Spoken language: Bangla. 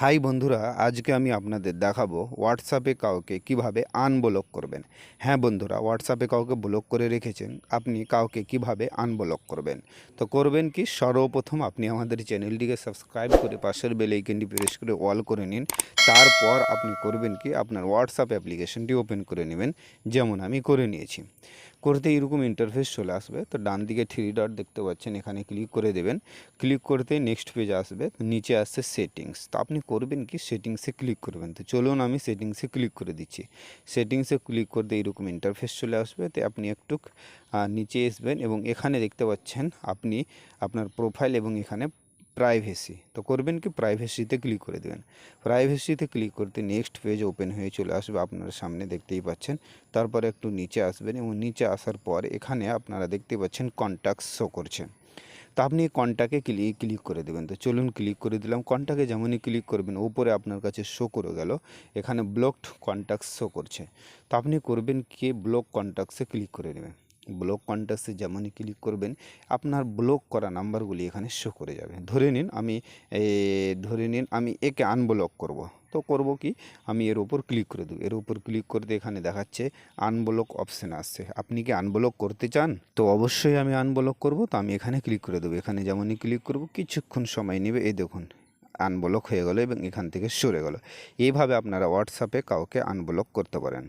হাই বন্ধুরা, আজকে আমি আপনাদের দেখাবো হোয়াটসঅ্যাপে কাউকে কীভাবে আনব্লক করবেন। হ্যাঁ বন্ধুরা হোয়াটসঅ্যাপে কাউকে ব্লক করে রেখেছেন, আপনি কাউকে কীভাবে আনব্লক করবেন? তো করবেন কি, সর্বপ্রথম আপনি আমাদের চ্যানেলটিকে সাবস্ক্রাইব করে পাশের বেল আইকনটি প্রেস করে অল করে নিন। তারপর আপনি করবেন কি, আপনার হোয়াটসঅ্যাপ অ্যাপ্লিকেশনটি ওপেন করে নেবেন, যেমন আমি করে নিয়েছি। করতে এরকম ইন্টারফেস চলে আসবে। তো ডান দিকে থ্রি ডট দেখতে পাচ্ছেন, এখানে ক্লিক করে দেবেন। ক্লিক করতে নেক্সট পেজ আসবে নিচে আসছে সেটিংস তো আপনি করবেন কি? সেটিংসে ক্লিক করবেন। তো চলুন আমি সেটিংসে ক্লিক করে দিচ্ছি। সেটিংসে ক্লিক করতে এরকম ইন্টারফেস চলে আসবে। তো আপনি একটু নিচে আসবেন এবং এখানে দেখতে পাচ্ছেন, আপনি আপনার প্রোফাইল এবং এখানে প্রাইভেসি তো করবেন কি? প্রাইভেসিতে ক্লিক করে দেবেন। প্রাইভেসিতে ক্লিক করতে নেক্সট পেজ ওপেন হয়ে চলে আসবে আপনার সামনে, দেখতেই পাচ্ছেন। তারপরে একটু নিচে আসবেন এবং নিচে আসার পর এখানে আপনারা দেখতে পাচ্ছেন কন্ট্যাক্ট শো করছে। তো আপনি কন্ট্যাক্টে ক্লিক ক্লিক করে দেবেন। তো চলুন ক্লিক করে দিলাম। কন্ট্যাক্টে যেমনই ক্লিক করবেন ওপরে আপনার কাছে শো করে গেল। এখানে ব্লকড কন্ট্যাক্ট শো করছে। তো আপনি করবেন কি? ব্লক কন্ট্যাক্টসে ক্লিক করে নেবেন। ব্লক কন্ট্যাক্টসে যেমনই ক্লিক করবেন, আপনার ব্লক করা নাম্বারগুলি এখানে শো করে যাবে। ধরে নিন আমি ধরে নিন আমি একে আনব্লক করব। তো করব কি? আমি এর উপর ক্লিক করে দেবো। এর উপর ক্লিক করতে এখানে দেখাচ্ছে আনব্লক অপশান আসছে। আপনি কি আনব্লক করতে চান? তো অবশ্যই আমি আনব্লক করব। তো আমি এখানে ক্লিক করে দেবো। এখানে যেমনই ক্লিক করব, কিছুক্ষণ সময় নেবে। এই দেখুন আনব্লক হয়ে গেল এবং এখান থেকে সরে গেল। এইভাবে আপনারা হোয়াটসঅ্যাপে কাউকে আনব্লক করতে পারেন।